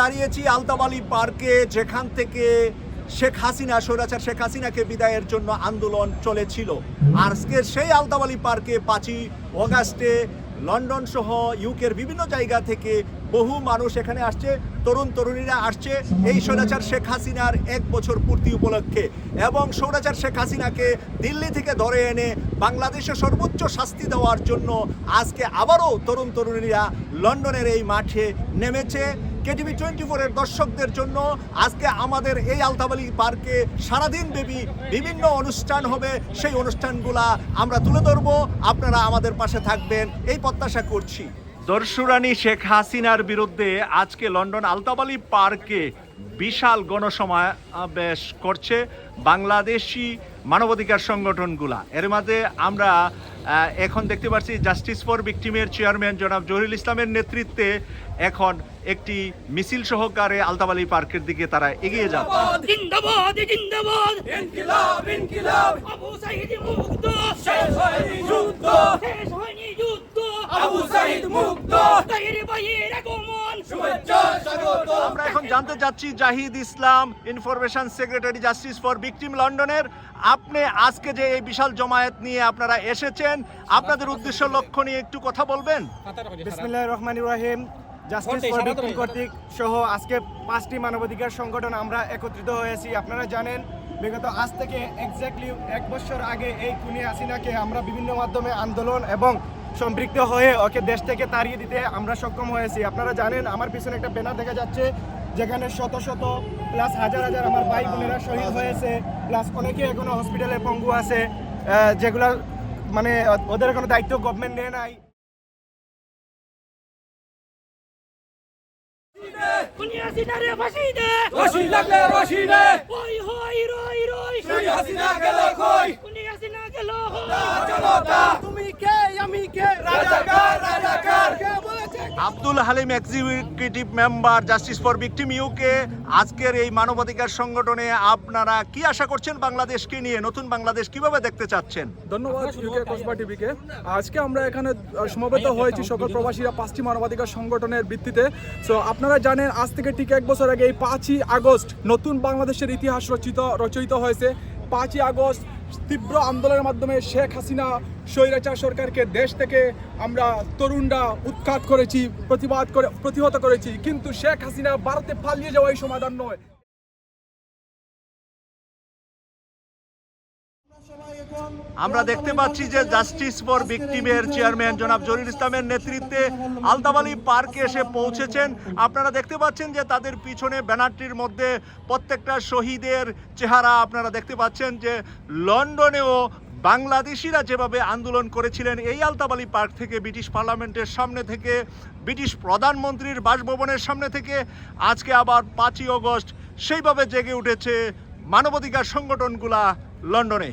দাঁড়িয়েছি আলতাবালি পার্কে, যেখান থেকে শেখ হাসিনা, স্বৈরাচার শেখ হাসিনাকে বিদায়ের জন্য আন্দোলন চলেছিল। আজকে সেই আলতাবালি পার্কে পাঁচই অগাস্টে লন্ডন সহ ইউকের বিভিন্ন জায়গা থেকে বহু মানুষ এখানে আসছে, তরুণ তরুণীরা আসছে এই স্বৈরাচার শেখ হাসিনার এক বছর পূর্তি উপলক্ষে। এবং স্বৈরাচার শেখ হাসিনাকে দিল্লি থেকে ধরে এনে বাংলাদেশে সর্বোচ্চ শাস্তি দেওয়ার জন্য আজকে আবারও তরুণ তরুণীরা লন্ডনের এই মাঠে নেমেছে। কেটিভি টোয়েন্টি ফোরের দর্শকদের জন্য আজকে আমাদের এই আলতাবালি পার্কে সারাদিন ব্যাপী বিভিন্ন অনুষ্ঠান হবে। সেই অনুষ্ঠানগুলা আমরা তুলে ধরবো। আপনারা আমাদের পাশে থাকবেন। এই প্রত্যাশা করছি। দর্শুরানী শেখ হাসিনার বিরুদ্ধে আজকে লন্ডন আলতাবালি পার্কে বিশাল গণসমাবেশ করছে। বাংলাদেশি মানবাধিকার সংগঠনগুলা। এর মাঝে আমরা এখন দেখতে পাচ্ছি জাস্টিস ফর ভিকটিমের চেয়ারম্যান জনাব জহিরুল ইসলামের নেতৃত্বে এখন একটি মিছিল সহকারে আলতাবালি পার্কের দিকে তারা এগিয়ে যাচ্ছে। আমরা এখন জানতে চাচ্ছি Zahid Islam information secretary justice for victim লন্ডনের। আপনি আজকে যে এই বিশাল জমায়েত নিয়ে আপনারা এসেছেন আপনাদের উদ্দেশ্য লক্ষ্য নিয়ে একটু কথা বলবেন? বিসমিল্লাহ রহমান রহিম জাস্টিস ফর ভিকটিম কর্তৃক সহ আজকে পাঁচটি মানবাধিকার সংগঠন আমরা একত্রিত হয়েছি। আপনারা জানেন বিগত আজ থেকে এক্স্যাক্টলি এক বছর আগে এই খুনি হাসিনাকে আমরা বিভিন্ন মাধ্যমে আন্দোলন এবং সম্পৃক্ত হয়ে ওকে দেশ থেকে তাড়িয়ে দিতে আমরা সক্ষম হয়েছি। আপনারা জানেন আমার পিছনে একটা ব্যানার দেখা যাচ্ছে যেখানে শত শত প্লাস হাজার হাজার আমার ভাই বোনেরা শহীদ হয়েছে প্লাস অনেকে এখনও হসপিটালে পঙ্গু আছে আহ, যেগুলা মানে ওদের কোনো দায়িত্ব গভর্নমেন্ট নেয় নাই। দুনিয়া সিনারে ফাঁসি দে! রশি লাগলে রশি নে ওই হই রই রই হাসিনা গেল কই দুনিয়া সিনা গেল হই জনতা তুমি কে আমি কে রাজাকার রাজাকার কে বলেছে Abdul Halim executive member justice for victim UK আজকের এই মানবাধিকার সংগঠনে আপনারা কি আশা করছেন বাংলাদেশকে নিয়ে? নতুন বাংলাদেশ কীভাবে দেখতে চাচ্ছেন? ধন্যবাদ ইউকে কসবা টিভিকে আজকে আমরা এখানে সমবেত হয়েছি সকল প্রবাসীরা পাঁচটি মানবাধিকার সংগঠনের ভিত্তিতে। সো আপনারা জানেন, আজ থেকে ঠিক এক বছর আগে এই পাঁচই আগস্ট নতুন বাংলাদেশের ইতিহাস রচিত, রচয়িত হয়েছে। পাঁচই আগস্ট তীব্র আন্দোলনের মাধ্যমে শেখ হাসিনা, স্বৈরাচার সরকারকে দেশ থেকে আমরা তরুণরা উৎখাত করেছি, প্রতিবাদ করে প্রতিহত করেছি। কিন্তু শেখ হাসিনা ভারতে পালিয়ে যাওয়াই সমাধান নয়। আমরা দেখতে পাচ্ছি যে জাস্টিস ফর ভিকটিমের চেয়ারম্যান জনাব জরির ইসলামের নেতৃত্বে আলতাবালি পার্কে এসে পৌঁছেছেন। আপনারা দেখতে পাচ্ছেন যে তাদের পিছনে ব্যানারটির মধ্যে প্রত্যেকটা শহীদের চেহারা আপনারা দেখতে পাচ্ছেন যে লন্ডনেও বাংলাদেশিরা যেভাবে আন্দোলন করেছিলেন, এই আলতাবালি পার্ক থেকে ব্রিটিশ পার্লামেন্টের সামনে থেকে, ব্রিটিশ প্রধানমন্ত্রীর বাসভবনের সামনে থেকে, আজকে আবার পাঁচই অগস্ট, সেইভাবে জেগে উঠেছে মানবাধিকার সংগঠনগুলা লন্ডনে।